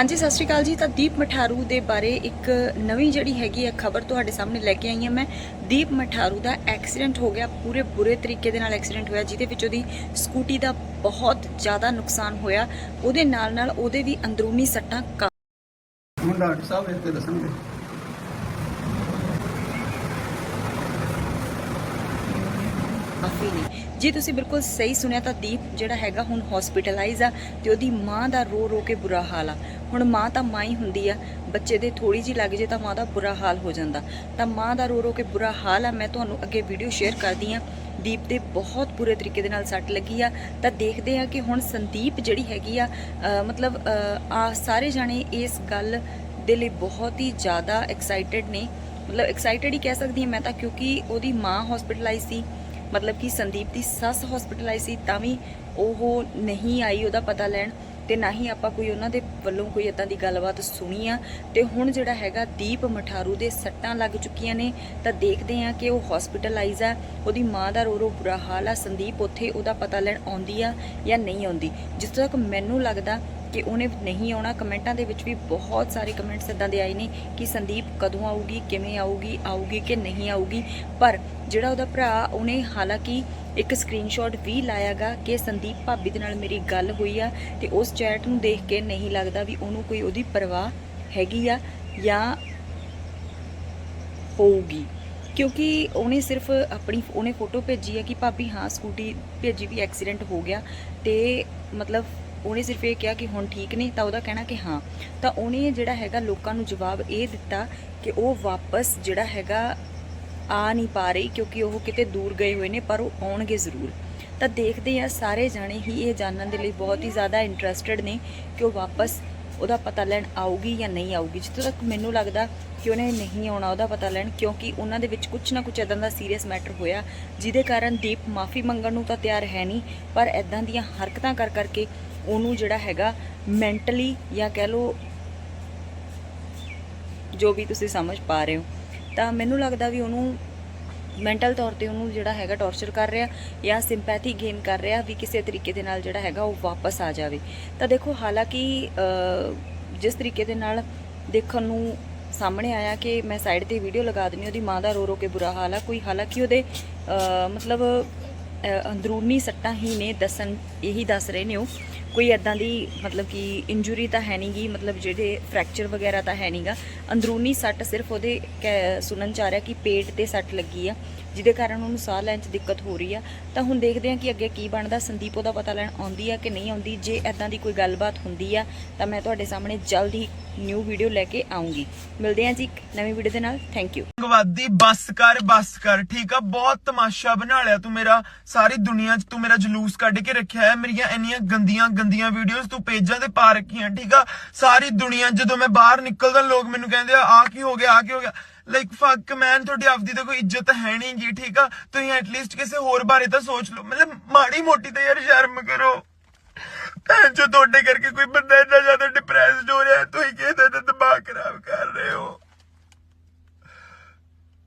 ਹਾਂਜੀ ਸਤਿ ਸ਼੍ਰੀ ਅਕਾਲ ਜੀ। ਤਾਂ ਦੀਪ ਮਠਾਰੂ ਦੇ ਬਾਰੇ ਇੱਕ ਨਵੀਂ ਜਿਹੜੀ ਹੈਗੀ ਹੈ ਖਬਰ ਤੁਹਾਡੇ ਸਾਹਮਣੇ ਲੈ ਕੇ ਆਈ ਹਾਂ ਮੈਂ। ਦੀਪ ਮਠਾਰੂ ਦਾ ਐਕਸੀਡੈਂਟ ਹੋ ਗਿਆ ਪੂਰੇ ਬੁਰੇ ਤਰੀਕੇ ਦੇ ਨਾਲ ਐਕਸੀਡੈਂਟ ਹੋਇਆ ਜਿਹਦੇ ਵਿੱਚ ਉਹਦੀ ਸਕੂਟੀ ਦਾ ਬਹੁਤ ਜ਼ਿਆਦਾ ਨੁਕਸਾਨ ਹੋਇਆ। ਉਹਦੇ ਨਾਲ ਨਾਲ ਉਹਦੇ ਵੀ ਅੰਦਰੂਨੀ ਸੱਟਾਂ ਕਾ- ਹੁਣ ਡਾਕਟਰ ਸਾਹਿਬ ਇਹ ਤੇ ਦੱਸਣਗੇ। ਕਾਫੀ ਨੇ। ਜੇ ਤੁਸੀਂ ਬਿਲਕੁਲ ਸਹੀ ਸੁਣਿਆ ਤਾਂ ਦੀਪ, ਜਿਹੜਾ ਹੈਗਾ ਹੁਣ ਹਸਪੀਟਲਾਈਜ਼ ਆ ਤੇ ਉਹਦੀ ਮਾਂ ਦਾ ਰੋ ਰੋ ਕੇ ਬੁਰਾ ਹਾਲ ਆ। ਹੁਣ ਮਾਂ ਤਾਂ ਮਾਂ ਹੀ ਹੁੰਦੀ ਆ, ਬੱਚੇ ਦੇ ਥੋੜੀ ਜੀ ਲੱਗ ਜੇ ਤਾਂ ਮਾਂ ਦਾ ਬੁਰਾ ਹਾਲ ਹੋ ਜਾਂਦਾ। ਤਾਂ ਮਾਂ ਦਾ ਰੋ ਰੋ ਕੇ ਬੁਰਾ ਹਾਲ ਆ, ਮੈਂ ਤੁਹਾਨੂੰ ਅੱਗੇ ਵੀਡੀਓ ਸ਼ੇਅਰ ਕਰਦੀ ਆ। ਦੀਪ ਦੇ ਬਹੁਤ ਬੁਰੇ ਤਰੀਕੇ ਦੇ ਨਾਲ ਸੱਟ ਲੱਗੀ ਆ। ਤਾਂ ਦੇਖਦੇ ਆ ਕਿ ਹੁਣ ਸੰਦੀਪ ਜਿਹੜੀ ਹੈਗੀ ਆ ਮਤਲਬ ਆ ਸਾਰੇ ਜਾਣੇ ਇਸ ਗੱਲ ਦੇ ਲਈ ਬਹੁਤ ਹੀ ਜ਼ਿਆਦਾ ਐਕਸਾਈਟਿਡ ਨੇ। ਮਤਲਬ ਐਕਸਾਈਟਿਡ ਹੀ ਕਹਿ ਸਕਦੀ ਹਾਂ ਮੈਂ ਤਾਂ, ਕਿਉਂਕਿ ਉਹਦੀ ਮਾਂ ਹਸਪੀਟਲਾਈਜ਼ ਸੀ। ਮਤਲਬ ਕਿ ਸੰਦੀਪ ਦੀ ਸੱਸ ਹਸਪੀਟਲਾਈਜ਼ ਸੀ, ਤਾਂ ਵੀ ਉਹ ਨਹੀਂ ਆਈ ਉਹਦਾ ਪਤਾ ਲੈਣ ਤੇ ਨਾ ਹੀ ਆਪਾਂ ਕੋਈ ਉਹਨਾਂ ਦੇ ਵੱਲੋਂ ਕੋਈ ਇਦਾਂ ਦੀ ਗੱਲਬਾਤ ਸੁਣੀ ਆ। ਤੇ ਹੁਣ ਜਿਹੜਾ ਹੈਗਾ ਦੀਪ ਮਠਾਰੂ ਦੇ ਸੱਟਾਂ ਲੱਗ ਚੁੱਕੀਆਂ ਨੇ, ਤਾਂ ਦੇਖਦੇ ਆ ਕਿ ਉਹ ਹਸਪੀਟਲਾਈਜ਼ ਆ, ਉਹਦੀ ਮਾਂ ਦਾ ਰੋ ਰੋ ਬੁਰਾ ਹਾਲ ਆ, ਸੰਦੀਪ ਉੱਥੇ ਉਹਦਾ ਪਤਾ ਲੈਣ ਆਉਂਦੀ ਆ ਜਾਂ ਨਹੀਂ ਆਉਂਦੀ। ਜਿਸ ਤੱਕ ਮੈਨੂੰ ਲੱਗਦਾ ਕਿ ਉਹਨੇ ਨਹੀਂ ਆਉਣਾ। ਕਮੈਂਟਾਂ ਦੇ ਵਿੱਚ ਵੀ ਬਹੁਤ ਸਾਰੇ ਕਮੈਂਟਸ ਇਦਾਂ ਦੇ ਆਏ ਨੇ ਕਿ ਸੰਦੀਪ ਕਦੋਂ ਆਊਗੀ, ਕਿਵੇਂ ਆਊਗੀ ਆਊਗੀ ਕਿ ਨਹੀਂ ਆਊਗੀ। ਪਰ ਜਿਹੜਾ ਉਹਦਾ ਭਰਾ, ਉਹਨੇ ਹਾਲਾਂਕਿ ਇੱਕ ਸਕਰੀਨਸ਼ਾਟ ਵੀ ਲਾਇਆਗਾ ਕਿ ਸੰਦੀਪ ਭਾਬੀ ਦੇ ਨਾਲ ਮੇਰੀ ਗੱਲ ਹੋਈ ਆ ਤੇ ਉਸ ਚੈਟ ਨੂੰ ਦੇਖ ਕੇ ਨਹੀਂ ਲੱਗਦਾ ਵੀ ਉਹਨੂੰ ਕੋਈ ਉਹਦੀ ਪਰਵਾਹ ਹੈਗੀ ਆ ਜਾਂ ਹੋਊਗੀ। ਕਿਉਂਕਿ ਉਹਨੇ ਸਿਰਫ ਆਪਣੀ, ਉਹਨੇ ਫੋਟੋ ਭੇਜੀ ਹੈ ਕਿ ਭਾਬੀ, ਹਾਂ ਸਕੂਟੀ ਭੇਜੀ ਵੀ ਐਕਸੀਡੈਂਟ ਹੋ ਗਿਆ ਤੇ ਮਤਲਬ ਉਹਨੇ ਸਿਰਫ ਇਹ ਕਿਹਾ ਕਿ ਹੁਣ ਠੀਕ ਨੇ ਤਾਂ ਉਹਦਾ ਕਹਿਣਾ ਕਿ ਹਾਂ। ਤਾਂ ਉਹਨੇ ਜਿਹੜਾ ਹੈਗਾ ਲੋਕਾਂ ਨੂੰ ਜਵਾਬ ਇਹ ਦਿੱਤਾ ਕਿ ਉਹ ਵਾਪਸ ਜਿਹੜਾ ਹੈਗਾ ਆ ਨਹੀਂ ਪਾ ਰਹੀ ਕਿਉਂਕਿ ਉਹ ਕਿਤੇ ਦੂਰ ਗਏ ਹੋਏ ਨੇ, ਪਰ ਉਹ ਆਉਣਗੇ ਜ਼ਰੂਰ। ਤਾਂ ਦੇਖਦੇ ਆ ਸਾਰੇ ਜਾਣੇ ਹੀ ਇਹ ਜਾਣਨ ਦੇ ਲਈ ਬਹੁਤ ਹੀ ਜ਼ਿਆਦਾ ਇੰਟਰਸਟਿਡ ਨੇ ਕਿ ਉਹ ਵਾਪਸ ਉਹਦਾ ਪਤਾ ਲੈਣ ਆਊਗੀ ਜਾਂ ਨਹੀਂ ਆਊਗੀ। ਜਿੱਥੋਂ ਤੱਕ ਮੈਨੂੰ ਲੱਗਦਾ ਕਿ ਉਹਨੇ ਨਹੀਂ ਆਉਣਾ ਉਹਦਾ ਪਤਾ ਲੈਣ, ਕਿਉਂਕਿ ਉਹਨਾਂ ਦੇ ਵਿੱਚ ਕੁਝ ਨਾ ਕੁਝ ਇਦਾਂ ਦਾ ਸੀਰੀਅਸ ਮੈਟਰ ਹੋਇਆ, ਜਿਹਦੇ ਕਾਰਨ ਦੀਪ ਮਾਫੀ ਮੰਗਣ ਨੂੰ ਤਾਂ ਤਿਆਰ ਹੈ ਨਹੀਂ, ਪਰ ਇਦਾਂ ਦੀਆਂ ਹਰਕਤਾਂ ਕਰ ਕਰਕੇ ਉਹਨੂੰ ਜਿਹੜਾ ਹੈਗਾ ਮੈਂਟਲੀ ਜਾਂ ਕਹਿ ਲਓ ਜੋ ਵੀ ਤੁਸੀਂ ਸਮਝ ਪਾ ਰਹੇ ਹੋ, ਤਾਂ ਮੈਨੂੰ ਲੱਗਦਾ ਵੀ ਉਹਨੂੰ ਮੈਂਟਲ ਤੌਰ ਤੇ ਉਹਨੂੰ ਜਿਹੜਾ ਹੈਗਾ ਟੌਰਚਰ ਕਰ ਰਿਹਾ ਜਾਂ ਸਿੰਪੈਥੀ ਗੇਨ ਕਰ ਰਿਹਾ ਵੀ ਕਿਸੇ ਤਰੀਕੇ ਦੇ ਨਾਲ ਜਿਹੜਾ ਹੈਗਾ ਉਹ ਵਾਪਸ ਆ ਜਾਵੇ। ਤਾਂ ਦੇਖੋ, ਹਾਲਾਂਕਿ ਜਿਸ ਤਰੀਕੇ ਦੇ ਨਾਲ ਦੇਖਣ ਨੂੰ ਸਾਹਮਣੇ ਆਇਆ ਕਿ ਮੈਂ ਸਾਈਡ ਤੇ ਵੀਡੀਓ ਲਗਾ ਦਿੰਨੀ ਉਹਦੀ ਮਾਂ ਦਾ ਰੋ ਰੋ ਕੇ ਬੁਰਾ ਹਾਲ ਆ, ਕੋਈ ਹਾਲਾਂਕਿ ਉਹਦੇ ਮਤਲਬ ਅੰਦਰੂਨੀ ਸੱਟਾਂ ਹੀ ਨੇ, ਦੱਸਣ, ਇਹੀ ਦੱਸ ਰਹੇ ਨੇ ਉਹ। ਕੋਈ ਐਦਾਂ ਦੀ ਮਤਲਬ ਕਿ ਇੰਜੂਰੀ ਤਾਂ ਹੈ ਨਹੀਂਗੀ ਮਤਲਬ ਜਿਹੜੇ ਫ੍ਰੈਕਚਰ ਵਗੈਰਾ ਤਾਂ ਹੈ ਨਹੀਂਗਾ ਅੰਦਰੂਨੀ ਸੱਟ ਸਿਰਫ ਉਹਦੇ ਕਹਿ- ਸੁਣਨ ਚ ਆ ਰਿਹਾ ਕਿ ਪੇਟ ਤੇ ਸੱਟ ਲੱਗੀ ਆ, ਜਿਹਦੇ ਕਾਰਨ ਉਹਨੂੰ ਸਾਹ ਲੈਣ ਚ ਦਿੱਕਤ ਹੋ ਰਹੀ ਆ। ਤਾਂ ਹੁਣ ਦੇਖਦੇ ਹਾਂ ਕਿ ਅੱਗੇ ਕੀ ਬਣਦਾ, ਸੰਦੀਪ ਉਹਦਾ ਪਤਾ ਲੈਣ ਆਉਂਦੀ ਆ ਕਿ ਨਹੀਂ ਆਉਂਦੀ, ਜੇ ਐਦਾਂ ਦੀ ਕੋਈ ਗੱਲਬਾਤ ਹੁੰਦੀ ਆ, ਤਾਂ ਮੈਂ ਤੁਹਾਡੇ ਸਾਹਮਣੇ ਜਲਦ ਹੀ ਨਿਊ ਵੀਡੀਓ ਲੈ ਕੇ ਆਉਂਗੀ। ਮਿਲਦੇ ਹਾਂ ਜੀ ਇੱਕ ਨਵੀਂ ਵੀਡੀਓ ਦੇ ਨਾਲ। ਥੈਂਕ ਯੂ ਗਵਾਦੀ ਬੱਸ ਕਰ ਬੱਸ ਕਰ। ਠੀਕ ਆ, ਬਹੁਤ ਤਮਾਸ਼ਾ ਬਣਾ ਲਿਆ ਤੂੰ ਮੇਰਾ। ਸਾਰੀ ਦੁਨੀਆ 'ਚ ਤੂੰ ਮੇਰਾ ਜਲੂਸ ਕੱਢ ਕੇ ਰੱਖਿਆ ਹੈ। ਮੇਰੀਆਂ ਇੰਨੀਆਂ ਗੰਦੀਆਂ ਗੰਦੀਆਂ ਵੀਡੀਓਜ਼ ਤੂੰ ਪੇਜਾਂ ਤੇ ਪਾ ਰੱਖੀਆਂ, ਠੀਕ ਆ? ਸਾਰੀ ਦੁਨੀਆ ਜਦੋਂ ਮੈਂ ਬਾਹਰ ਨਿਕਲਦਾ, ਲੋਕ ਮੈਨੂੰ ਕਹਿੰਦੇ ਆ ਆ ਕੀ ਹੋ ਗਿਆ ਆ ਕੀ ਹੋ ਗਿਆ? ਲਾਈਕ ਫੱਕ ਮੈਨ ਤੁਹਾਡੀ ਆਪਦੀ ਤਾਂ ਕੋਈ ਇੱਜ਼ਤ ਹੈ ਨਹੀਂ ਗੀ, ਠੀਕ ਆ? ਤੁਸੀਂ ਐਟਲੀਸਟ ਕਿਸੇ ਹੋਰ ਬਾਰੇ ਤਾਂ ਸੋਚ ਲਓ। ਮਤਲਬ ਮਾੜੀ ਮੋਟੀ ਤਾਂ ਯਾਰ ਸ਼ਰਮ ਕਰੋ। ਭੈਣ ਜੋ ਤੁਹਾਡੇ ਕਰਕੇ ਕੋਈ ਬੰਦਾ ਇੰਨਾ ਜ਼ਿਆਦਾ ਡਿਪਰੈਸਡ ਹੋ ਰਿਹਾ ਤੁਸੀਂ ਕਿਹਦੇ ਤੇ ਦਿਮਾਗ ਖਰਾਬ ਕਰ ਰਹੇ ਹੋ।